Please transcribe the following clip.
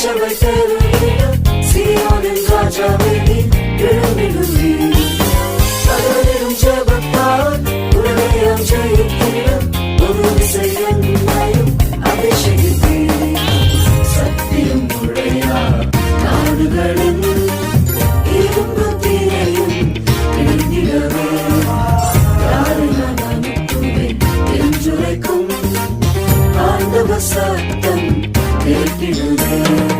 Shall I tell you? you.